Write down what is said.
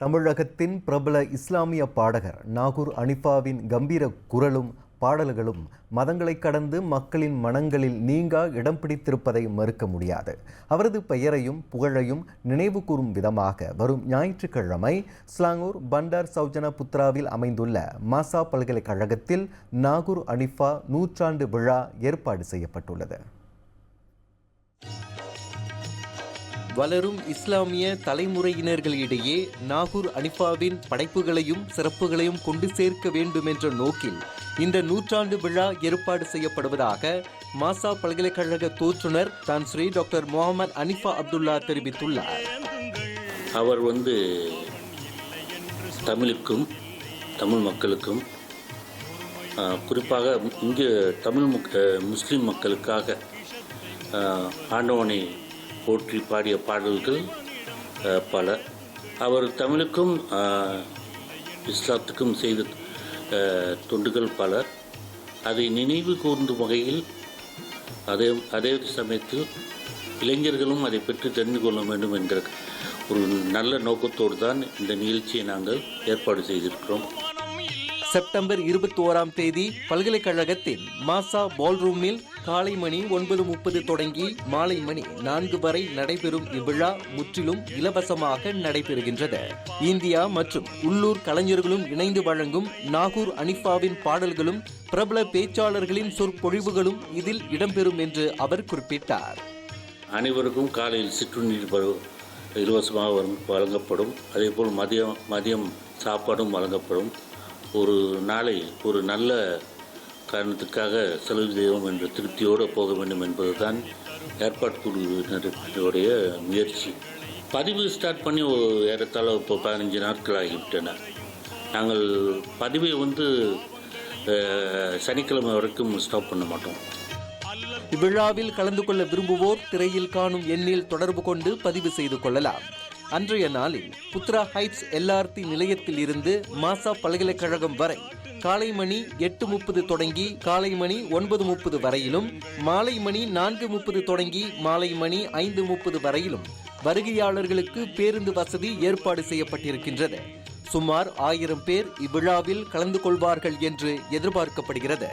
தமிழகத்தின் பிரபல இஸ்லாமிய பாடகர் நாகூர் அனிஃபாவின் கம்பீர குரலும் பாடல்களும் மதங்களை கடந்து மக்களின் மனங்களில் நீங்கா இடம் பிடித்திருப்பதை மறுக்க முடியாது. அவரது பெயரையும் புகழையும் நினைவு கூறும் விதமாக வரும் ஞாயிற்றுக்கிழமை ஸ்லாங்கூர் பண்டார் சௌஜன புத்ராவில் அமைந்துள்ள மாசா பல்கலைக்கழகத்தில் நாகூர் அனிஃபா நூற்றாண்டு விழா ஏற்பாடு செய்யப்பட்டுள்ளது. வளரும் இஸ்லாமிய தலைமுறையினர்களிடையே நாகூர் அனிஃபாவின் படைப்புகளையும் சிறப்புகளையும் கொண்டு சேர்க்க வேண்டும் என்ற நோக்கில் இந்த நூற்றாண்டு விழா ஏற்பாடு செய்யப்படுவதாக மாசா பல்கலைக்கழக தோற்றுனர் தான் ஸ்ரீ டாக்டர் முகமது அனிஃபா அப்துல்லா தெரிவித்துள்ளார். அவர் வந்து தமிழுக்கும் தமிழ் மக்களுக்கும் குறிப்பாக இங்கு தமிழ் முஸ்லீம் மக்களுக்காக ஆண்டவனை போற்றி பாடிய பாடல்கள் பல. அவர் தமிழுக்கும் இஸ்லாத்துக்கும் செய்த தொண்டுகள் பல. அதை நினைவு கூர்ந்தும் வகையில் அதே அதே சமயத்தில் இளைஞர்களும் அதை பற்றி தெரிந்து கொள்ள வேண்டும் என்ற ஒரு நல்ல நோக்கத்தோடு தான் இந்த நிகழ்ச்சியை நாங்கள் ஏற்பாடு செய்திருக்கிறோம். செப்டம்பர் இருபத்தி ஓராம் தேதி பல்கலைக்கழகத்தின் மாசா பால்ரூமில் காலை மணி ஒன்பது முப்பது தொடங்கி மாலை மணி நான்கு வரை நடைபெறும் இவ்விழா முற்றிலும் இலவசமாக நடைபெறுகின்றது. இந்தியா மற்றும் உள்ளூர் கலைஞர்களும் இணைந்து வழங்கும் நாகூர் அனிஃபாவின் பாடல்களும் பிரபல பேச்சாளர்களின் சொற்பொழிவுகளும் இதில் இடம்பெறும் என்று அவர் குறிப்பிட்டார். அனைவருக்கும் காலையில் சிற்றுநீர் இலவசமாக வரும் வழங்கப்படும். அதேபோல் மதியம் மதியம் சாப்பாடும் வழங்கப்படும். ஒரு நாளை ஒரு நல்ல காரணத்துக்காக செலவு செய்வோம் என்ற திருப்தியோடு போக வேண்டும் என்பதுதான் ஏற்பாட்டு குழுவினருடைய முயற்சி. பதிவு ஸ்டார்ட் பண்ணி ஒரு ஏறத்தாழ இப்போ பதினஞ்சு நாட்கள் ஆகிவிட்டன. நாங்கள் பதிவை வந்து சனிக்கிழமை வரைக்கும் ஸ்டாப் பண்ண மாட்டோம். இவ்விழாவில் கலந்து கொள்ள விரும்புவோர் திரையில் காணும் எண்ணில் தொடர்பு கொண்டு பதிவு செய்து கொள்ளலாம். அன்றைய நாளில் புத்ரா ஹைட்ஸ் எல்ஆர்டி நிலையத்தில் இருந்து மாசா பல்கலைக்கழகம் வரை காலை மணி எட்டு முப்பது தொடங்கி காலை மணி ஒன்பது முப்பது வரையிலும் மாலை மணி நான்கு முப்பது தொடங்கி மாலை மணி ஐந்து முப்பது வரையிலும் வருகையாளர்களுக்கு பேருந்து வசதி ஏற்பாடு செய்யப்பட்டிருக்கின்றது. சுமார் ஆயிரம் பேர் இவ்விழாவில் கலந்து கொள்வார்கள் என்று எதிர்பார்க்கப்படுகிறது.